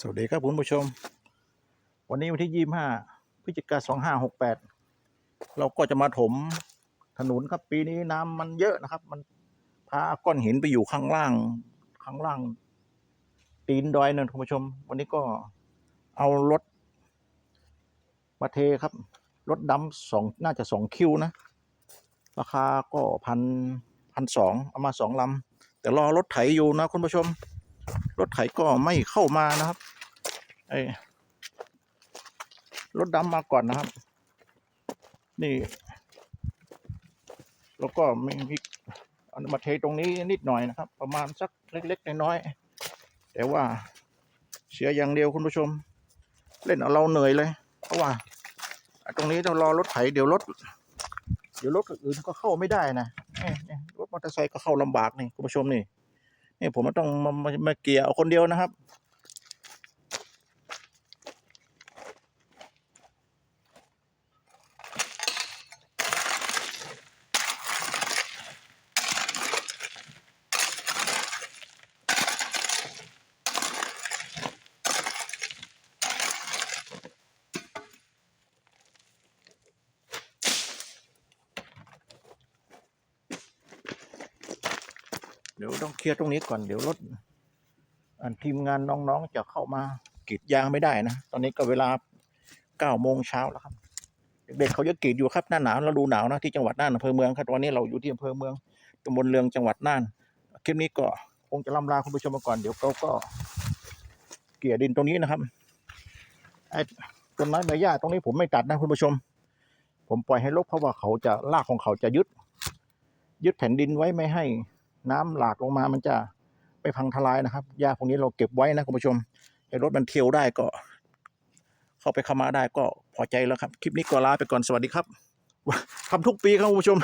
สวัสดีครับคุณผู้ชม วันนี้วันที่ยี่ห้าพฤศจิกาสองห้าหกแปดเราก็จะมาถมถนนครับ ปีนี้น้ำมันเยอะนะครับ มันพาก้อนหินไปอยู่ข้างล่าง ข้างล่าง ตีนดอยนั่นคุณผู้ชม วันนี้ก็เอารถมาเทครับรถดำสองน่าจะสองคิวนะ ราคาก็พันพันสองเอามาสองลำแต่รอรถไถอยู่นะคุณผู้ชม รถไถก็ไม่เข้ามานะครับไอ้รถดำมาก่อนนะครับ นี่ แล้วก็มีมีมาเทตรงนี้นิดหน่อยนะครับ ประมาณสักเล็กๆน้อยๆแต่ว่าเสียอย่างเดียวคุณผู้ชม เล่นเอาเราเหนื่อยเลย เพราะว่า ตรงนี้ต้องรอรถไถเดี๋ยวรถเดี๋ยวรถอื่นก็เข้าไม่ได้นะรถมอเตอร์ไซค์ก็เข้าลำบากนี่คุณผู้ชมนี่ นี่ผมต้องมามามาเกี่ยวคนเดียวนะครับ เดี๋ยวต้องเคลียร์ตรงนี้ก่อนเดี๋ยวรถอันทีมงานน้องๆจะเข้ามากรีดยางไม่ได้นะ ตอนนี้ก็เวลาเก้าโมงเช้าแล้วครับ เด็กๆเขาจะกรีดอยู่ครับหน้าหนาวเราดูหนาวนะที่จังหวัดน่านอำเภอเมืองครับวันนี้เราอยู่ที่อำเภอเมืองตำบลเรืองจังหวัดน่านคลิปนี้ก็คงจะล่ำลาคุณผู้ชมมาก่อนเดี๋ยวเขาก็เกลี่ยดินตรงนี้นะครับไอ้ต้นไม้ใบหญ้าตรงนี้ผมไม่ตัดนะคุณผู้ชม ผมปล่อยให้รกเพราะว่าเขาจะรากของเขาจะยึด ยึดแผ่นดินไว้ไม่ให้ น้ำหลากลงมามันจะไปพังทลายนะครับหญ้าพวกนี้เราเก็บไว้นะคุณผู้ชมให้รถมันเที่ยวได้ก็ เข้าไปเข้ามาได้ก็พอใจแล้วครับ คลิปนี้ก็ลาไปก่อนสวัสดีครับทำทุกปีครับคุณผู้ชม